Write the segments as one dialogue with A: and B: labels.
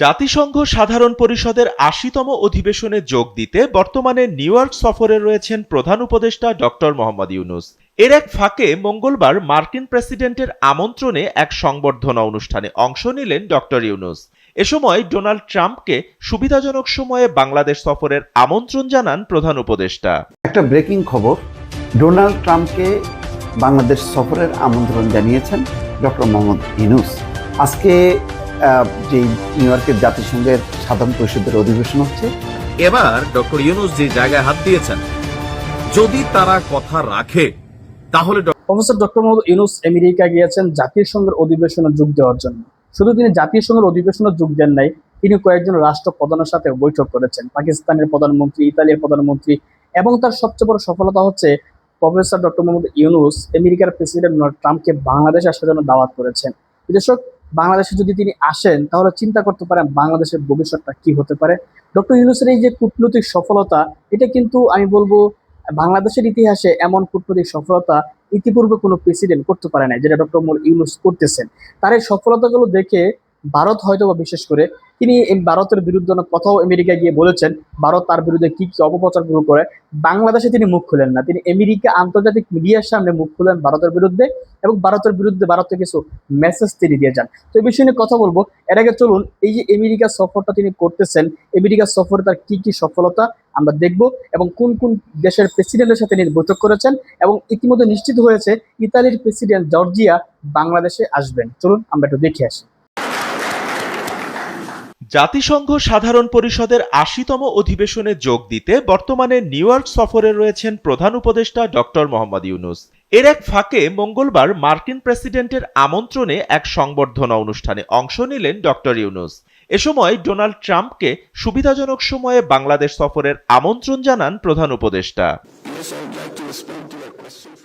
A: জাতিসংঘ সাধারণ পরিষদের আশিতম অধিবেশনে যোগ দিতে বর্তমানে নিউ ইয়র্ক সফরে রয়েছেন প্রধান উপদেষ্টা ডক্টর মোহাম্মদ ইউনুস। এর এক ফাঁকে মঙ্গলবার মার্কিন প্রেসিডেন্টের আমন্ত্রণে এক সংবর্ধনা অনুষ্ঠানে অংশ নিলেন ডক্টর ইউনুস। এ সময় ডোনাল্ড ট্রাম্পকে সুবিধাজনক সময়ে বাংলাদেশ সফরের আমন্ত্রণ জানান প্রধান উপদেষ্টা।
B: একটা ব্রেকিং খবর, ডোনাল্ড ট্রাম্পকে বাংলাদেশ সফরের আমন্ত্রণ জানিয়েছেন ডক্টর মোহাম্মদ ইনুস আজকে যে নিউ ইয়র্কের জাতিসংঘের সাধারণ পরিষদের অধিবেশন হচ্ছে।
C: এবার ডক্টর ইউনুস যে জায়গায় হাত দিয়েছেন যদি তারা কথা রাখে তাহলে
D: professor doctor Mohammad Yunus America গিয়েছেন জাতীয় সংঘের অধিবেশনে যোগ দেওয়ার জন্য। শুধু তিনি জাতীয় সংঘের অধিবেশনে যোগ দেন নাই তিনি কয়েকজন রাষ্ট্র প্রধানের সাথে বৈঠক করেছেন। পাকিস্তানের প্রধানমন্ত্রী ইতালির প্রধানমন্ত্রী এবং তার সবচেয়ে বড় সফলতা হচ্ছে প্রফেসর ডক্টর মোহাম্মদ ইউনুস আমেরিকার প্রেসিডেন্ট ডোনাল্ড ট্রাম্পকে বাংলাদেশ আসার জন্য দাওয়াত করেছেন। বিদেশক বাংলাদেশে যদি তিনি আসেন, তাহলে চিন্তা করতে পারেন বাংলাদেশের ভবিষ্যৎটা কি হতে পারে। ডক্টর ইউনুসের এই যে কূটনৈতিক সফলতা, এটা কিন্তু আমি বলব বাংলাদেশের ইতিহাসে এমন কূটনৈতিক সফলতা ইতিপূর্বে কোনো প্রেসিডেন্ট করতে পারে না যেটা ডক্টর ইউনুস করতেছেন। তার এই সফলতাগুলো দেখে ভারত হয়তো বা বিশেষ করে তিনি ভারতের বিরুদ্ধে অনেক কথাও আমেরিকা গিয়ে বলেছেন, ভারত তার বিরুদ্ধে কি কি অপপ্রচার শুরু করে, বাংলাদেশে তিনি মুখ খুলেন না। তিনি আমেরিকা আন্তর্জাতিক মিডিয়ার সামনে মুখ খুলেন ভারতের বিরুদ্ধে এবং ভারতের বিরুদ্ধে ভারতে কিছু মেসেজ তিনি দিয়ে যান। তো এই বিষয়ে নিয়ে কথা বলব। এর আগে চলুন, এই যে আমেরিকা সফরটা তিনি করতেছেন, আমেরিকা সফরে তার কি কি সফলতা আমরা দেখব এবং কোন কোন দেশের প্রেসিডেন্টের সাথে তিনি বৈঠক করেছেন এবং ইতিমধ্যে নিশ্চিত হয়েছে, ইতালির প্রেসিডেন্ট জর্জিয়া বাংলাদেশে আসবেন। চলুন, আমরা একটু দেখে আসি।
A: জাতিসংঘ সাধারণ পরিষদের আশিতম অধিবেশনে যোগ দিতে বর্তমানে নিউ ইয়র্ক সফরে রয়েছেন প্রধান উপদেষ্টা ডক্টর মোহাম্মদ ইউনুস। এর এক ফাঁকে মঙ্গলবার মার্কিন প্রেসিডেন্টের আমন্ত্রণে এক সংবর্ধনা অনুষ্ঠানে অংশ নিলেন ডক্টর ইউনুস। এ সময় ডোনাল্ড ট্রাম্পকে সুবিধাজনক সময়ে বাংলাদেশ সফরের আমন্ত্রণ জানান প্রধান উপদেষ্টা।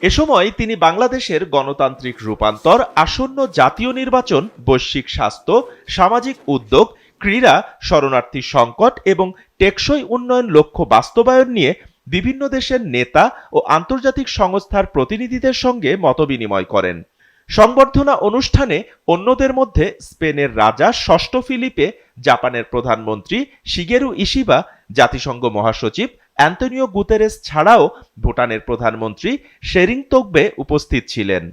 A: এ সময় তিনি বাংলাদেশের গণতান্ত্রিক রূপান্তর, আসন্ন জাতীয় নির্বাচন, বৈশ্বিক স্বাস্থ্য, সামাজিক উদ্যোগ ক্রীড়া, শরণার্থী সংকট এবং টেকসই উন্নয়ন লক্ষ্য বাস্তবায়ন নিয়ে বিভিন্ন দেশের নেতা ও আন্তর্জাতিক সংস্থার প্রতিনিধিদের সঙ্গে মতবিনিময় করেন। সংবর্ধনা অনুষ্ঠানে অন্যদের মধ্যে স্পেনের রাজা ষষ্ঠ ফিলিপে, জাপানের প্রধানমন্ত্রী শিগেরু ইশিবা, জাতিসংঘ মহাসচিব অ্যান্তনিও গুতেরেস ছাড়াও ভুটানের প্রধানমন্ত্রী শেরিং তোগবে উপস্থিত ছিলেন।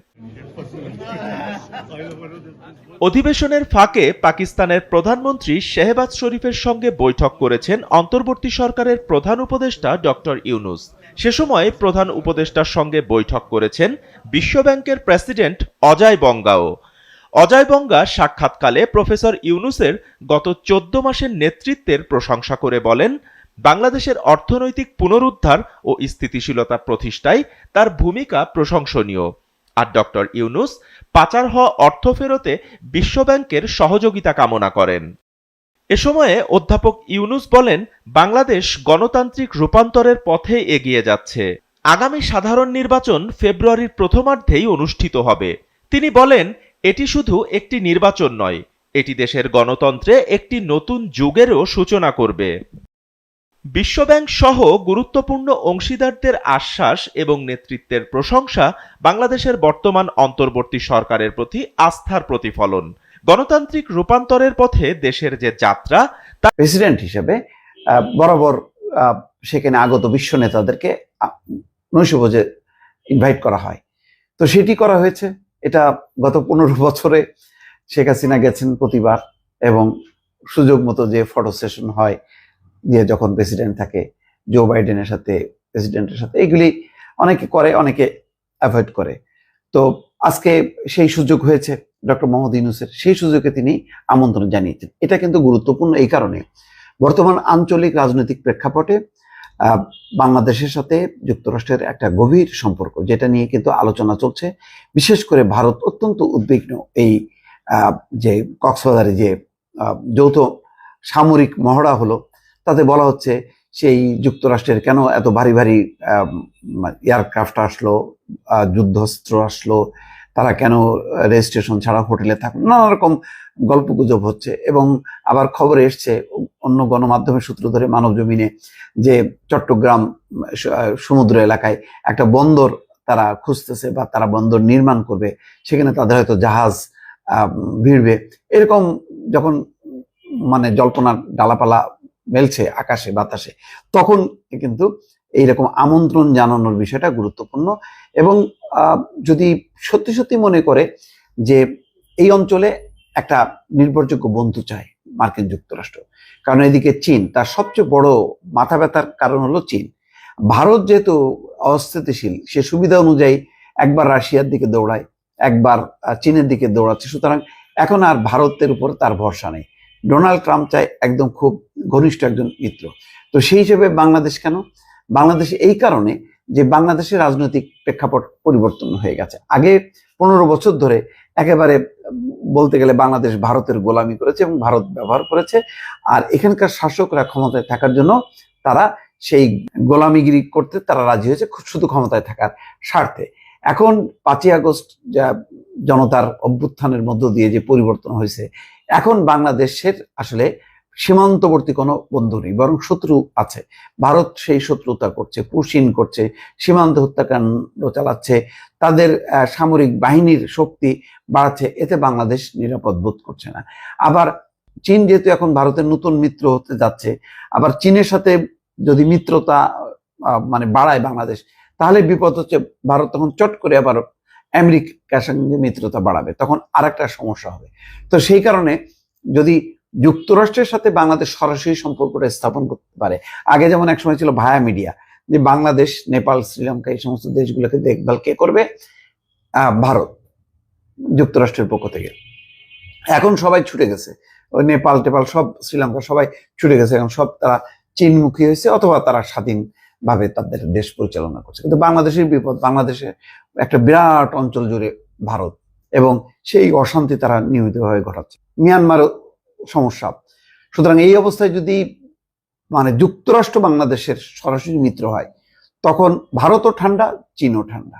A: অধিবেশনের ফাঁকে পাকিস্তানের প্রধানমন্ত্রী শেহবাজ শরীফের সঙ্গে বৈঠক করেছেন অন্তর্বর্তী সরকারের প্রধান উপদেষ্টা ডক্টর ইউনুস। সে সময় প্রধান উপদেষ্টার সঙ্গে বৈঠক করেছেন বিশ্বব্যাংকের প্রেসিডেন্ট অজয় বঙ্গাও। অজয় বঙ্গা সাক্ষাৎকালে প্রফেসর ইউনুসের গত চোদ্দ মাসের নেতৃত্বের প্রশংসা করে বলেন, বাংলাদেশের অর্থনৈতিক পুনরুদ্ধার ও স্থিতিশীলতা প্রতিষ্ঠায় তার ভূমিকা প্রশংসনীয়। আর ডক্টর ইউনুস পাচার হওয়া অর্থ ফেরতে বিশ্বব্যাংকের সহযোগিতা কামনা করেন। এ সময়ে অধ্যাপক ইউনুস বলেন, বাংলাদেশ গণতান্ত্রিক রূপান্তরের পথে এগিয়ে যাচ্ছে। আগামী সাধারণ নির্বাচন ফেব্রুয়ারির প্রথমার্ধেই অনুষ্ঠিত হবে। তিনি বলেন, এটি শুধু একটি নির্বাচন নয়, এটি দেশের গণতন্ত্রে একটি নতুন যুগেরও সূচনা করবে। বিশ্বব্যাংক সহ গুরুত্বপূর্ণ অংশীদারদের আশ্বাস এবং নেতৃত্বের প্রশংসা বাংলাদেশের বর্তমান অন্তর্বর্তী সরকারের প্রতি আস্থার প্রতিফলন। গণতান্ত্রিক রূপান্তরের পথে দেশের যে যাত্রা, তা
B: প্রেসিডেন্ট হিসেবে বরাবর সেখানে আগত বিশ্ব নেতাদেরকে নৈশভোজে ইনভাইট করা হয়। তো সেটি করা হয়েছে। এটা গত পনেরো বছরে শেখ হাসিনা গেছেন প্রতিবার এবং সুযোগ মতো যে ফটো সেশন হয় যে যখন প্রেসিডেন্ট থাকে জো বাইডেনের সাথে প্রেসিডেন্টের সাথে, এগুলি অনেকে করে, অনেকে অ্যাভয়েড করে। তো আজকে সেই সুযোগ হয়েছে ডক্টর মোহাম্মদ ইউনুসের, সেই সুযোগে তিনি আমন্ত্রণ জানিয়েছেন। এটা কিন্তু গুরুত্বপূর্ণ এই কারণে। বর্তমান আঞ্চলিক রাজনৈতিক প্রেক্ষাপটে বাংলাদেশের সাথে যুক্তরাষ্ট্রের একটা গভীর সম্পর্ক, যেটা নিয়ে কিন্তু আলোচনা চলছে। বিশেষ করে ভারত অত্যন্ত উদ্বিগ্ন এই যে কক্সবাজারে যে যৌথ সামরিক মহড়া হলো তাতে বলা হচ্ছে সেই যুক্তরাষ্ট্রের কেন এত ভারী ভারী এয়ারক্রাফট আসলো যুদ্ধস্ত্র আসলো, তারা কেন রেজিস্ট্রেশন ছাড়া হোটেলে থাকল নানা রকম গল্প গুজব হচ্ছে। এবং আবার খবর এসছে অন্য গণমাধ্যমের সূত্র ধরে মানব জমিনে যে চট্টগ্রাম সমুদ্র এলাকায় একটা বন্দর তারা খুঁজতেছে বা তারা বন্দর নির্মাণ করবে, সেখানে তাদের হয়তো জাহাজ ভিড়বে। এরকম যখন মানে জল্পনার ডালাপালা মেলছে আকাশে, বাতাসে। তখন কিন্তু এইরকম আমন্ত্রণ জানানোর বিষয়টা গুরুত্বপূর্ণ এবং যদি সত্যি সত্যি মনে করে যে এই অঞ্চলে একটা নির্ভরযোগ্য বন্ধু চায় মার্কিন যুক্তরাষ্ট্র। কারণ এদিকে চীন, তার সবচেয়ে বড় মাথা ব্যথার কারণ হলো চীন। ভারত যেহেতু অস্থিতিশীল, সে সুবিধা অনুযায়ী একবার রাশিয়ার দিকে দৌড়ায়, একবার চীনের দিকে দৌড়াচ্ছে। সুতরাং এখন আর ভারতের উপর তার ভরসা নেই। ডোনাল্ড ট্রাম্প চায় একদম খুব ঘনিষ্ঠ একজন মিত্র। তো সেই হিসেবে বাংলাদেশ কেন? বাংলাদেশ এই কারণে যে বাংলাদেশের রাজনৈতিক প্রেক্ষাপট পরিবর্তন হয়ে গেছে। আগে পনেরো বছর ধরে একেবারে বলতে গেলে বাংলাদেশ ভারতের গোলামি করেছে এবং ভারত ব্যবহার করেছে। আর এখানকার শাসকরা ক্ষমতায় থাকার জন্য তারা সেই গোলামিগিরি করতে তারা রাজি হয়েছে শুধু ক্ষমতায় থাকার স্বার্থে। এখন পাঁচই আগস্ট যা জনতার অভ্যুত্থানের মধ্য দিয়ে যে পরিবর্তন হয়েছে এখন বাংলাদেশের আসলে সীমান্তবর্তী কোনো বন্ধু নেই, বরং শত্রু আছে। ভারত সেই শত্রুতা করছে, পুশিন করছে, সীমান্ত হত্যাকাণ্ড চালাচ্ছে, তাদের সামরিক বাহিনীর শক্তি বাড়াচ্ছে, এতে বাংলাদেশ নিরাপদ বোধ করছে না। আবার চীন যেহেতু এখন ভারতের নতুন মিত্র হতে যাচ্ছে, আবার চীনের সাথে যদি মিত্রতা মানে বাড়ায় বাংলাদেশ, তাহলে বিপদ হচ্ছে ভারত তখন চট করে আবার আমেরিকার সঙ্গে মিত্রতা বাড়াবে, তখন আর একটা সমস্যা হবে। তো সেই কারণে যদি যুক্তরাষ্ট্রের সাথে বাংলাদেশ সরাসরি সম্পর্কটা স্থাপন করতে পারে, আগে যেমন একসময় ছিল ভায়া মিডিয়া, যে বাংলাদেশ, নেপাল, শ্রীলঙ্কা, এই সমস্ত দেশগুলোকে দেখভাল কে করবে? ভারত, যুক্তরাষ্ট্রের পক্ষ থেকে। এখন সবাই ছুটে গেছে। ওই নেপাল, টেপাল সব, শ্রীলঙ্কা সবাই ছুটে গেছে। এখন সব তারা চীনমুখী হয়েছে অথবা তারা স্বাধীন ভাবে তাদের দেশ পরিচালনা করছে। কিন্তু বাংলাদেশের বিপদ, বাংলাদেশে একটা বিরাট অঞ্চল জুড়ে ভারত এবং সেই অশান্তি তারা নিয়মিতভাবে ঘটাচ্ছে। মিয়ানমারও সমস্যা। সুতরাং এই অবস্থায় যদি মানে যুক্তরাষ্ট্র বাংলাদেশের সরাসরি মিত্র হয়, তখন ভারতও ঠান্ডা, চীনও ঠান্ডা।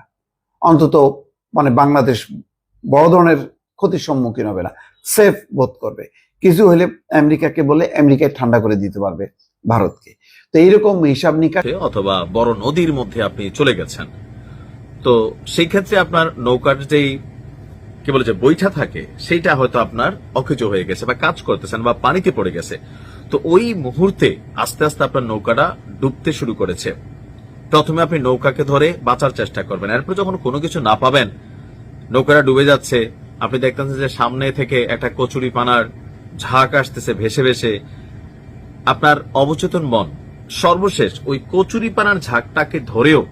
B: অন্তত মানে বাংলাদেশ বড় ধরনের ক্ষতির সম্মুখীন হবে না। সেফ বোধ করবে। কিছু হলে আমেরিকাকে বলে আমেরিকায় ঠান্ডা করে দিতে পারবে। ভারতকে। তো এইরকম হিসাব নিকাশ
C: অথবা বড় নদীর মধ্যে আপনি চলে গেছেন। তো সেই ক্ষেত্রে আপনার নৌকার যেই, কি বলে যে বইটা থাকে, সেইটা হয়তো আপনার অকেজ হয়ে গেছে বা কাজ করতেছেন বা পানিতে পড়ে গেছে। তো ওই মুহূর্তে আস্তে আস্তে আপনার নৌকাটা ডুবতে শুরু করেছে। প্রথমে আপনি নৌকাকে ধরে বাঁচার চেষ্টা করবেন। এরপর যখন কোনো কিছু না পাবেন, নৌকাটা ডুবে যাচ্ছে, আপনি দেখতেছেন যে সামনে থেকে একটা কচুরি পানার ঝাঁক আসতেছে ভেসে ভেসে। আপনার অবচেতন মন সর্বশেষ ওই কচুরি পানার ঝাঁকটাকে ধরেও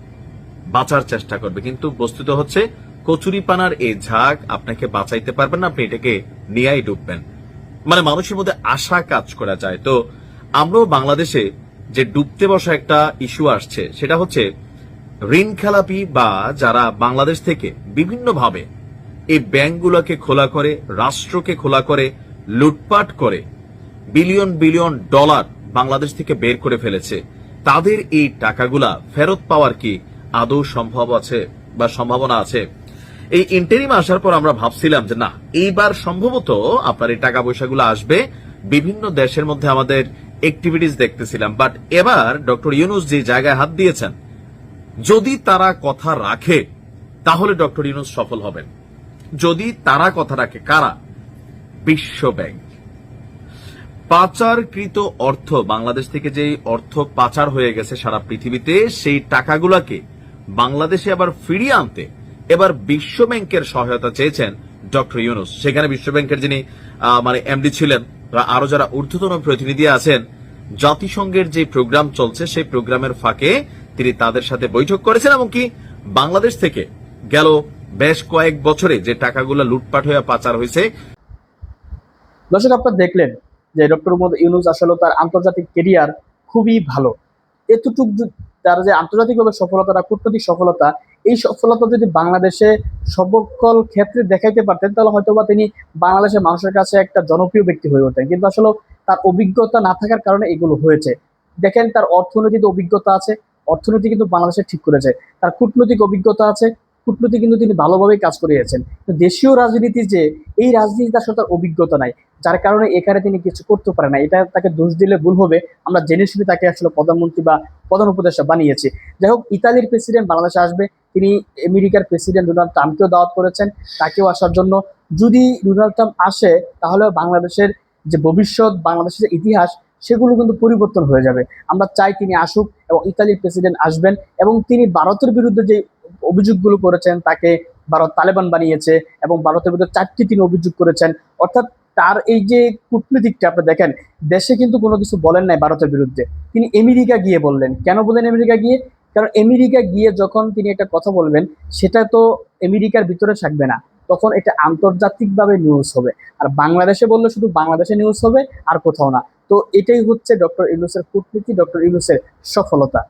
C: বাঁচার চেষ্টা করবে। কিন্তু বস্তুত হচ্ছে কচুরি পানার এই ঝাঁক আপনাকে বাঁচাইতে পারবেন না, আপনি এটাকে নিয়েই ডুববেন। মানে মানুষের মধ্যে আশা কাজ করা যায়। তো আমরাও বাংলাদেশে যে ডুবতে বসা একটা ইস্যু আসছে, সেটা হচ্ছে ঋণ খেলাপি বা যারা বাংলাদেশ থেকে বিভিন্নভাবে এই ব্যাংকগুলোকে খোলা করে, রাষ্ট্রকে খোলা করে, লুটপাট করে বিলিয়ন বিলিয়ন ডলার বাংলাদেশ থেকে বের করে ফেলেছে। তাদের এই টাকাগুলা ফেরত পাওয়ার কি আদৌ সম্ভব আছে বা সম্ভাবনা আছে? এই ইন্টারিম আসার পর আমরা ভাবছিলাম যে না, এইবার সম্ভবত আপনার এই টাকা পয়সাগুলো আসবে। বিভিন্ন দেশের মধ্যে আমাদের অ্যাক্টিভিটিস দেখতেছিলাম। বাট এবার ডক্টর ইউনুস যে জায়গায় হাত দিয়েছেন, যদি তারা কথা রাখে, তাহলে ডক্টর ইউনুস সফল হবেন। যদি তারা কথা রাখে, কারা? বিশ্ব ব্যাংক। পাচারকৃত অর্থ, বাংলাদেশ থেকে যে অর্থ পাচার হয়ে গেছে সারা পৃথিবীতে, সেই টাকাগুলোকে বাংলাদেশে আবার ফিরিয়ে আনতে এবার বিশ্ব ব্যাংকের সহায়তা চেয়েছেন ডক্টর ইউনুস। সেখানে বিশ্ব ব্যাংকের যিনি মানে এমডি ছিলেন আরও যারা ঊর্ধ্বতন প্রতিনিধি আছেন, জাতিসংঘের যে প্রোগ্রাম চলছে, সেই প্রোগ্রামের ফাঁকে তিনি তাদের সাথে বৈঠক করেছেন এবং কি বাংলাদেশ থেকে গেল বেশ কয়েক বছরে যে টাকাগুলো লুটপাট হয়ে পাচার হয়েছে।
D: দর্শক, আপনারা দেখলেন যে ডক্টর মোহাম্মদ ইউনুস আসলে তার আন্তর্জাতিক কেরিয়ার খুবই ভালো। এতটুক তার যে আন্তর্জাতিকভাবে সফলতা কূটনৈতিক সফলতা, এই সফলতা যদি বাংলাদেশে সকল ক্ষেত্রে দেখাইতে পারতেন, তাহলে হয়তো বা তিনি বাংলাদেশের মানুষের কাছে একটা জনপ্রিয় ব্যক্তি হয়ে ওঠেন কিন্তু আসলে তার অভিজ্ঞতা না থাকার কারণে এগুলো হয়েছে। দেখেন তার অর্থনৈতিক অভিজ্ঞতা আছে, অর্থনীতি কিন্তু বাংলাদেশে ঠিক করেছে। তার কূটনৈতিক অভিজ্ঞতা আছে কূটনীতি কিন্তু তিনি ভালোভাবেই কাজ করিয়েছেন। দেশীয় রাজনীতি যে, এই রাজনীতি তার তার অভিজ্ঞতা নাই। যার কারণে এখানে তিনি কিছু করতে পারে না। এটা তাকে দোষ দিলে ভুল হবে। আমরা জেনে শুনে তাকে আসলে প্রধানমন্ত্রী বা প্রধান উপদেষ্টা বানিয়েছি। যাই হোক, ইতালির প্রেসিডেন্ট বাংলাদেশে আসবে। তিনি আমেরিকার প্রেসিডেন্ট ডোনাল্ড ট্রাম্পকেও দাওয়াত করেছেন। তাকেও আসার জন্য। যদি ডোনাল্ড ট্রাম্প আসে, তাহলে বাংলাদেশের যে ভবিষ্যৎ, বাংলাদেশের ইতিহাস, সেগুলো কিন্তু পরিবর্তন হয়ে যাবে। আমরা চাই তিনি আসুক এবং ইতালির প্রেসিডেন্ট আসবেন এবং তিনি ভারতের বিরুদ্ধে যে অভিযোগগুলো করেছেন, তাকে ভারত তালেবান বানিয়েছে এবং ভারতের বিরুদ্ধে চারটি তিনি অভিযোগ করেছেন। অর্থাৎ তার এই যে কূটনীতিকটা আপনি দেখেন, দেশে কিন্তু কোনো কিছু বলেন নাই ভারতের বিরুদ্ধে। তিনি আমেরিকা গিয়ে বললেন। কেন বললেন আমেরিকা গিয়ে? কারণ আমেরিকা গিয়ে যখন তিনি একটা কথা বলবেন, সেটা তো আমেরিকার ভিতরে থাকবে না। তখন এটা আন্তর্জাতিকভাবে নিউজ হবে। আর বাংলাদেশে বললে শুধু বাংলাদেশে নিউজ হবে আর কোথাও না। তো এটাই হচ্ছে ডক্টর ইউনুসের কূটনীতি, ডক্টর ইউনুসের সফলতা।